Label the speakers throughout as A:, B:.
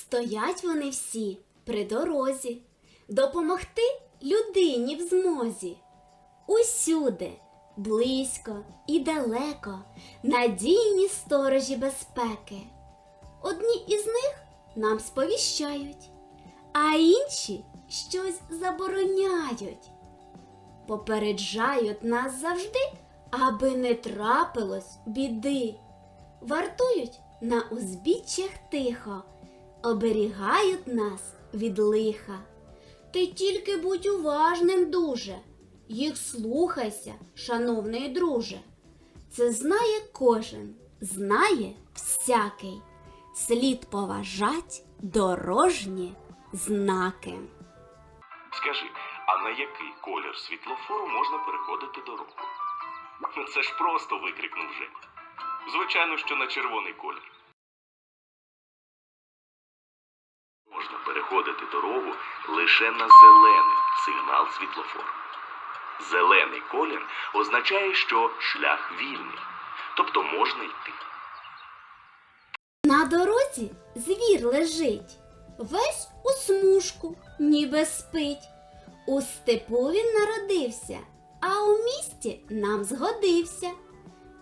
A: Стоять вони всі при дорозі, допомогти людині в змозі. Усюди, близько і далеко, надійні сторожі безпеки. Одні із них нам сповіщають, а інші щось забороняють. Попереджають нас завжди, аби не трапилось біди. Вартують на узбіччях тихо, оберігають нас від лиха. Ти тільки будь уважним дуже, їх слухайся, шановний друже. Це знає кожен, знає всякий. Слід поважать дорожні знаки.
B: Скажи, а на який колір світлофору можна переходити дорогу? Це ж просто викрикнув Женя. Звичайно, що на червоний колір. Можна переходити дорогу лише на зелений сигнал світлофору. Зелений колір означає, що шлях вільний, тобто можна йти.
A: На дорозі звір лежить, весь у смужку, ніби спить. У степу він народився, а у місті нам згодився.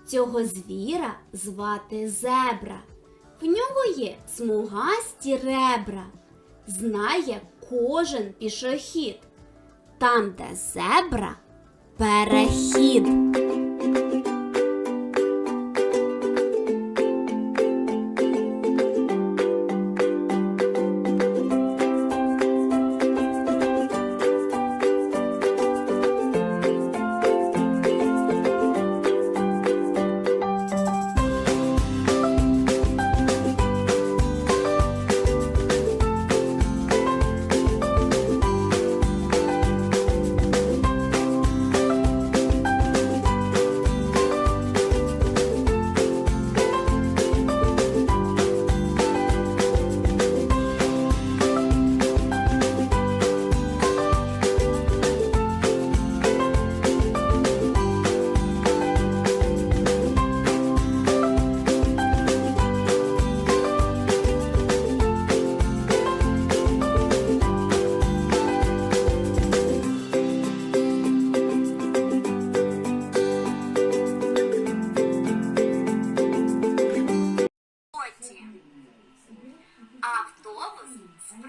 A: Цього звіра звати зебра. В нього є смугасті ребра. Знає кожен пішохід. Там, де зебра, перехід.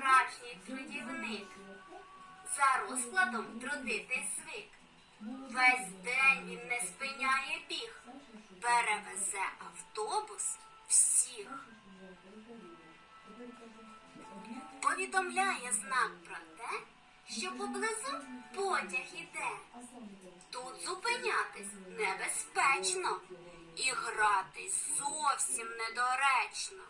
C: Справжній трудівник. За розкладом трудитись звик. Весь день він не спиняє біг. Перевезе автобус всіх. Повідомляє знак про те, що поблизу потяг іде. Тут зупинятись небезпечно і гратись зовсім недоречно.